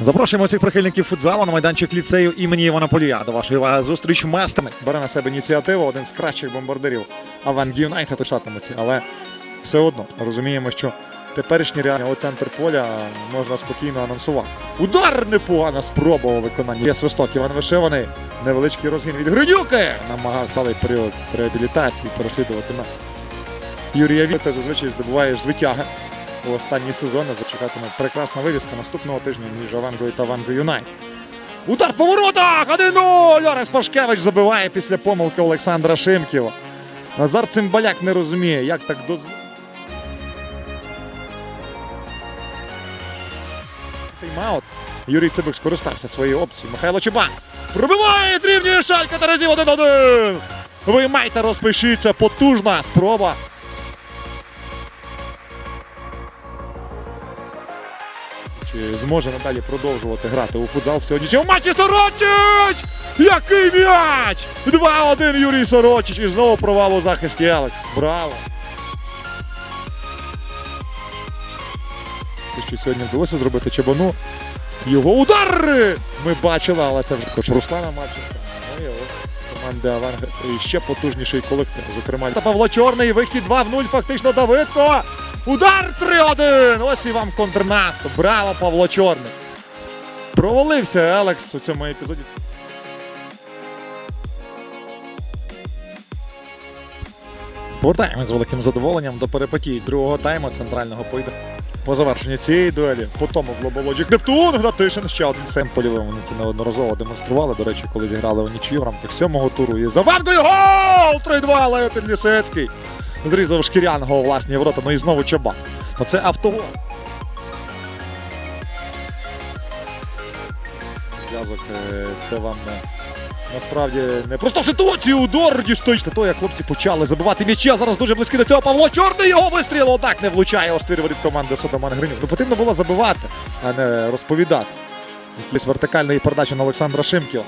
Запрошуємо всіх прихильників футзалу на майданчик ліцею імені Івана Полія. До вашої уваги зустріч Местами. Бере на себе ініціативу один з кращих бомбардирів Аванг Юнайтед у. Але все одно розуміємо, що теперішній реально центр поля можна спокійно анонсувати. Удар непогана спроба у виконанні. Є свисток Іван Вишиваний. Невеличкий розгін від Гринюки. Намагався але період реабілітації переслідувати на Юрія Віта. Зазвичай здобуваєш звитяги у останні сезони. Зачекатиме прекрасна вивіска наступного тижня між Авангою та Авангою Юнайт. Удар по воротах! 1-0! Лорес Пашкевич забиває після помилки Олександра Шимківа. Назар Цимбаляк не розуміє, як так дозволено. Тайм-аут. Юрій Цибик скористався своєю опцією. Михайло Чебан пробиває рівнює шалька та разів 1-1. Виймайте, розпишіться. Потужна спроба. Зможе надалі продовжувати грати у футзал в сьогоднішньому матчі Сорочич! Який м'яч! 2-1 Юрій Сорочич і знову провал у захисті Алекс. Браво! Що сьогодні вдалося зробити Чебану. Його удар! Ми бачили, але це вже також Руслана Марченка. Ну і от команди Аванг і ще потужніший колектив. Зокрема, та Павло Чорний, вихід 2 в 0, фактично Давидко. Удар 3-1! Ось і вам контрнаступ. Браво, Павло Чорний. Провалився Алекс у цьому епізоді. Повертаємось з великим задоволенням до перипетій другого тайму центрального поєдинку. По завершенню цієї дуелі, по тому Глоболоджік Нептун, Гнатишин, ще один сем польовий. Вони це неодноразово демонстрували. До речі, коли зіграли у нічию в рамках сьомого туру. І за Вангою гол! 3-2, Лео Підлісецький. Зрізав шкіряного власні ворота, ну і знову Чабан. Ну це автогол. Зв'язок, е, це вам не, насправді не просто ситуацію удар дісточно. То як хлопці почали забивати м'ячі, а зараз дуже близько до цього Павло Чорний його вистріл однак не влучає у ствір воріт команди Содоман Гринюк. Ну потрібно було забивати, а не розповідати. Якісь вертикальної передачі на Олександра Шимківа.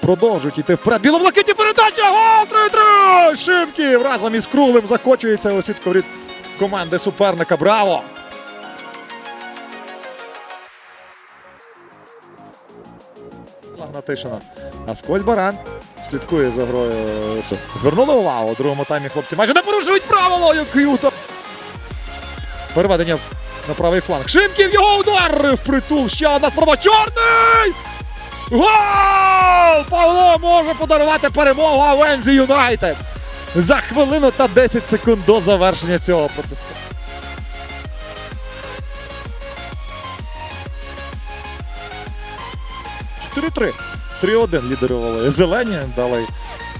Продовжують йти вперед. Білоблакитні передачі! Гол 3-3! Шимків разом із Круглим закочується у сітку воріт команди суперника. Браво! Гнатишина. Аскольд Баран слідкує за грою. Звернули увагу у другому таймі хлопці майже не порушують правило, який удар. Переведення на правий фланг. Шимків його удар впритул. Ще одна спроба. Чорний! Гол! Павло може подарувати перемогу Авензі Юнайтед. За хвилину та 10 секунд до завершення цього протесту. Чотири-три. 3-1 лідерували зелені, дали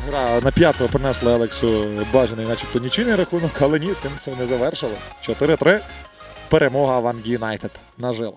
гра на п'ятого принесли Алексу бажаний, начебто нічийний рахунок, але ні, тим все не завершилось. 4-3. Перемога Ванг Юнайтед на жилах.